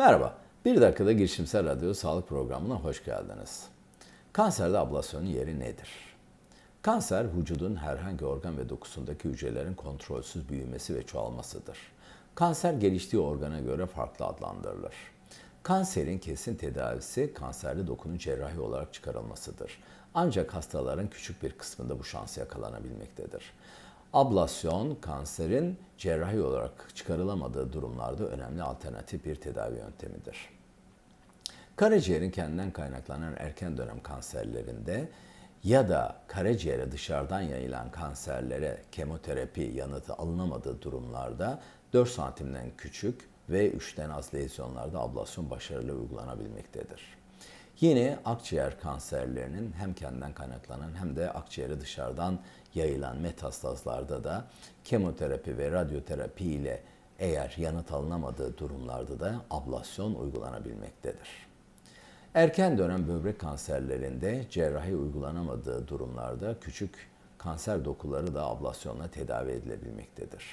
Merhaba, bir dakikada girişimsel radyo sağlık programına hoş geldiniz. Kanserde ablasyonun yeri nedir? Kanser, vücudun herhangi organ ve dokusundaki hücrelerin kontrolsüz büyümesi ve çoğalmasıdır. Kanser geliştiği organa göre farklı adlandırılır. Kanserin kesin tedavisi kanserli dokunun cerrahi olarak çıkarılmasıdır. Ancak hastaların küçük bir kısmında bu şans yakalanabilmektedir. Ablasyon, kanserin cerrahi olarak çıkarılamadığı durumlarda önemli alternatif bir tedavi yöntemidir. Karaciğerin kendinden kaynaklanan erken dönem kanserlerinde ya da karaciğere dışarıdan yayılan kanserlere kemoterapi yanıtı alınamadığı durumlarda 4 santimden küçük ve 3'ten az lezyonlarda ablasyon başarılı uygulanabilmektedir. Yine akciğer kanserlerinin hem kendinden kaynaklanan hem de akciğere dışarıdan yayılan metastazlarda da kemoterapi ve radyoterapi ile eğer yanıt alınamadığı durumlarda da ablasyon uygulanabilmektedir. Erken dönem böbrek kanserlerinde cerrahi uygulanamadığı durumlarda küçük kanser dokuları da ablasyonla tedavi edilebilmektedir.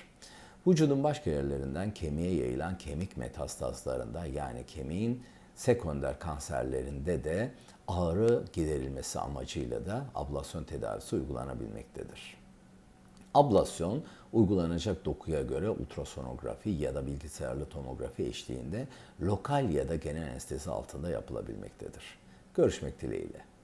Vücudun başka yerlerinden kemiğe yayılan kemik metastazlarında yani kemiğin sekonder kanserlerinde de ağrı giderilmesi amacıyla da ablasyon tedavisi uygulanabilmektedir. Ablasyon uygulanacak dokuya göre ultrasonografi ya da bilgisayarlı tomografi eşliğinde lokal ya da genel anestezi altında yapılabilmektedir. Görüşmek dileğiyle.